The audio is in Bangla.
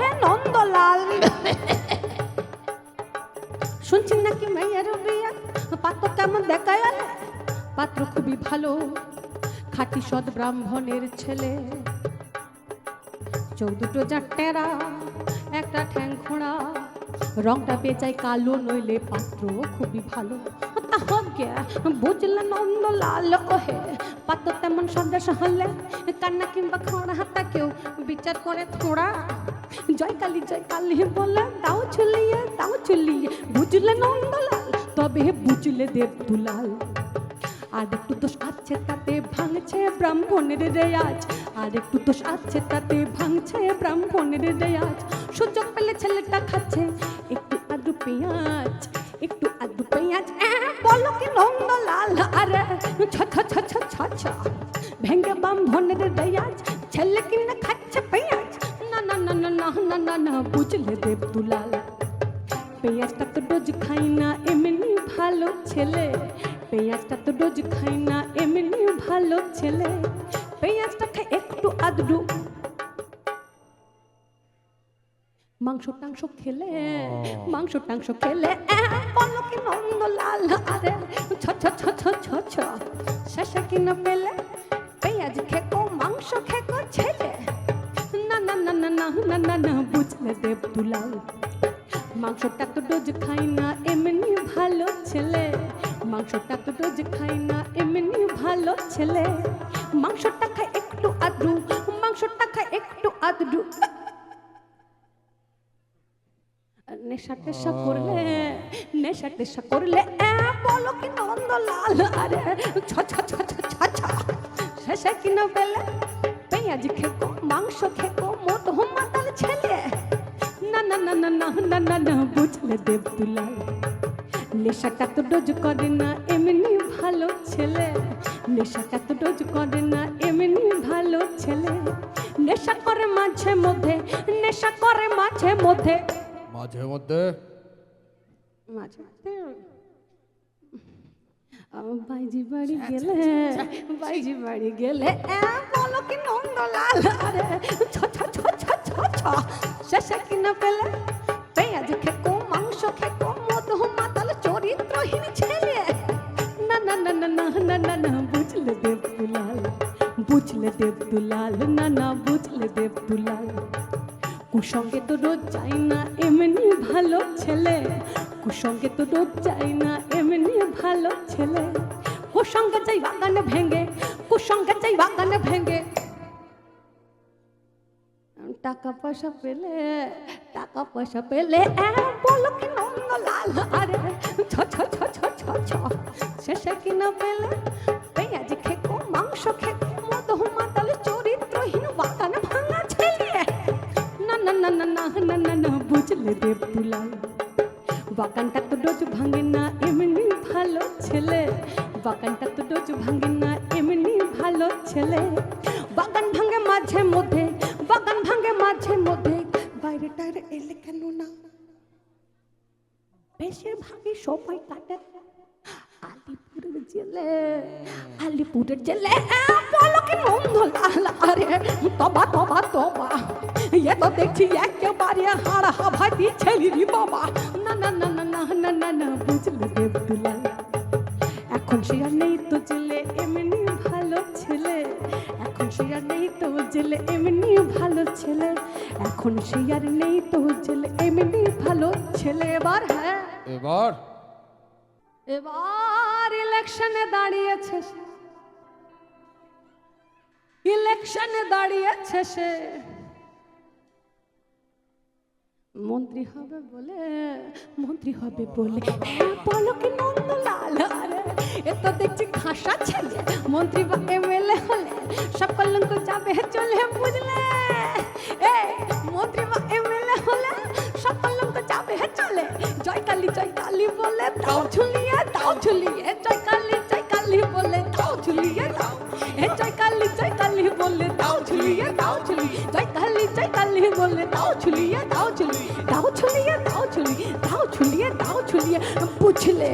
ওঠে নন্দলাল। শুনছি নাকি মেয়ের বিয়া? পাত্র কেমন দেখায়? পাত্র খুবই ভালো। খাটি সৎ ব্রাহ্মণের ছেলে। চোখ দুটো জাটেরা একটা ঠ্যাং খোঁড়া। রংটা পেয়ে বেচায় কালো, নইলে পাত্র খুবই ভালো। তা হজ্ঞা বুঝলে নন্দ লাল ওহে পাত্র তেমন সন্দেশ হলে কান্না কিংবা খোঁড়া হাতা কেউ বিচার করে থোড়া। জয় কালী জয় কালী বলে দাও চুলিয়ে দাও চুলিয়ে বুঝলে নন্দলাল তবে বুঝলে দেব দুলাল আর একটু দোষ আছে তাতে ভাঙছে ব্রাহ্মণের রেয়াজ আর একটু দোষ আছে তাতে ভাঙছে ব্রাহ্মণের রেয়াজ। সুযোগ পেলে ছেলেটা খাচ্ছে একটু আদু পেঁয়াজ একটু আদু পেঁয়াজ আহ, বলো কি নন্দলাল না না না বুঝলে দেব দুলাল। পেঁয়াজটা তো রোজ খাই না এমনি ভালো ছেলে। পেঁয়াজটা তো রোজ খাই না এমনি ভালো ছেলে। পেঁয়াজটা খাই একটু আদরু। মাংস টাংস খেলে মাংস টাংস খেলে আহ, বলো কি নন্দ লাল আরে ছ ছ ছ ছ ছ ছ। শেষে কিনা পেলে পেঁয়াজ খেকো মাংস খেকো ছেলে। দেব দুলাল মাংসটা তো রোজ খাই না এমনি ভালো ছেলে মাংসটা তো রোজ খাই না এমনি ভালো ছেলে মাংসটা খাই একটু আদ্রু মাংসটা একটু নেশা টেশা করলে নেশা টেশা করলে বলো কি নন্দ লাল আরে ছ ছ ছ ছ ছ শেষে কিনা পেলে পেঁয়াজ খেকো মাংস খেকো না না না না না বুঝলে দেব দুলাল নেশাটা তো ডোজ করে না এমনি ভালো ছেলে। নেশাটা তো ডোজ করে না এমনি ভালো ছেলে নেশা করে মাঝে মধ্যে নেশা করে মাঝে মধ্যে মাঝে মধ্যে মাঝে মধ্যে। বাইজি বাড়ি গেলে বাইজি বাড়ি গেলে বলো কি নন্দ লাল আরে ছ ছ ছ ছ ছ শেষে কিনা পেলে না কুসঙ্গে তো রোজ চাই না এমনি ভালো ছেলে কুসঙ্গে তো রোজ চাই না এমনি ভালো ছেলে কুসঙ্গে চাই বাগান ভেঙে কুসঙ্গে চাই বাগান ভেঙে টাকা পয়সা পেলে টাকা পয়সা পেলে বলো কি নন্দ লাল আরে ছ ছ ছ ছ ছ ছ। শেষে কিনা পেলে? পেঁয়াজ খেকো, মাংস খেকো, মধু মাতাল, চরিত্রহীন বাগান ভাঙা ছেলে। না না না না না না না না, বুঝলে দেব দুলাল বাগানটা তো রোজ ভাঙে না, এমনি ভালো ছেলে। বাগানটা তো রোজ ভাঙে না, এমনি ভালো ছেলে। বাগান ভাঙে মাঝে মধ্যে বেশিরভাগই সময় কাটে আলিপুরের জেলে। আলিপুরের জেলে। এ, বলো কি আরে তবা তবা তবা। এ তো দেখছি একেবারে হাড় হাভা দিচ্ছে রে বাবা। না না না না না না না না বুঝলে দেবদুলাল। এখন সে আর নেই তো জেলে এমনি ভালো ছেলে। এখন সে আর নেই তো জেলে এমনি ভালো ছেলে। এখন সে আর নেই তো জেলে এমনি ভালো ছেলে। এবার হ্যাঁ। এবার এবার ইলেকশনে দাঁড়িয়েছে। ইলেকশনে দাঁড়িয়েছে সে। মন্ত্রী হবে বলে মন্ত্রী হবে বলে। হ্যাঁ, বলো কি নন্দলাল আরে এ তো দেখছি খাসা ছেলে। মন্ত্রী বা এমএলএ হলে সব কলঙ্ক যাবে চলে বুঝলে। কালী বলে দাও ঝুলিয়ে দাও ঝুলিয়ে জয় কালি জয় কালি বলে দাও ঝুলিয়ে দাও হে জয় কালি জয় কালি বলে দাও ঝুলিয়ে দাও ঝুলি জয় কালি জয় কালি বলে দাও ঝুলিয়ে দাও ঝুলি দাও ঝুলিয়ে দাও ঝুলি দাও ঝুলিয়ে দাও ঝুলিয়ে বুঝলে